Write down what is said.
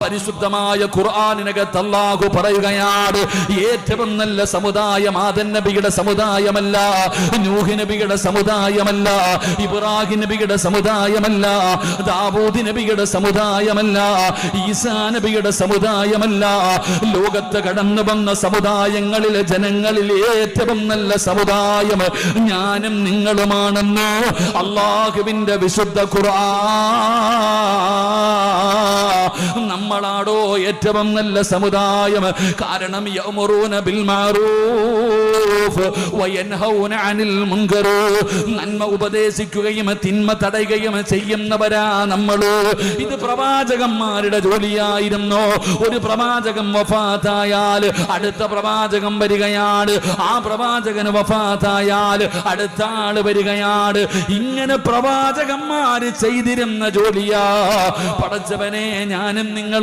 പരിശുദ്ധമായ ഖുർആാനിനകത്ത് അല്ലാഹു പറയുകയാണ് ഏറ്റവും നല്ല സമുദായം ആദൻ നബിയുടെ സമുദായമല്ല നൂഹ് നബിയുടെ സമുദായമല്ല ഇബ്രാഹിം നബിയുടെ സമുദായമല്ല ദാവൂദ് നബിയുടെ സമുദായമല്ല ഈസാ നബിയുടെ സമുദായമല്ല. ലോകത്ത് കടന്നു വന്ന സമുദായങ്ങളിലെ ജനങ്ങളിൽ ഏറ്റവും നല്ല സമുദായം ഞാനും നിങ്ങളുമാണെന്ന് അള്ളാഹുവിന്റെ വിശുദ്ധ ഖുർആൻ നമ്മളാടോ ഏറ്റവും നല്ല സമുദായം. കാരണം നന്മ ഉപദേശിക്കുകയും തിന്മ തടയുകയും ചെയ്യുന്നവരാ നമ്മളോ. ഇത് പ്രവാചകന്മാരുടെ ജോലിയായിരുന്നു. ഒരു പ്രവാചകൻ വഫാത്തായാൽ അടുത്ത പ്രവാചകൻ വരികയാണ്. ആ പ്രവാചകൻ വഫാത്തായാൽ അടുത്ത ആൾ വരികയാണ്. ഇങ്ങനെ പ്രവാചകന്മാര് ചെയ്തിരുന്ന ജോലിയാ. പടച്ചവനെ ഞാനും നിങ്ങൾ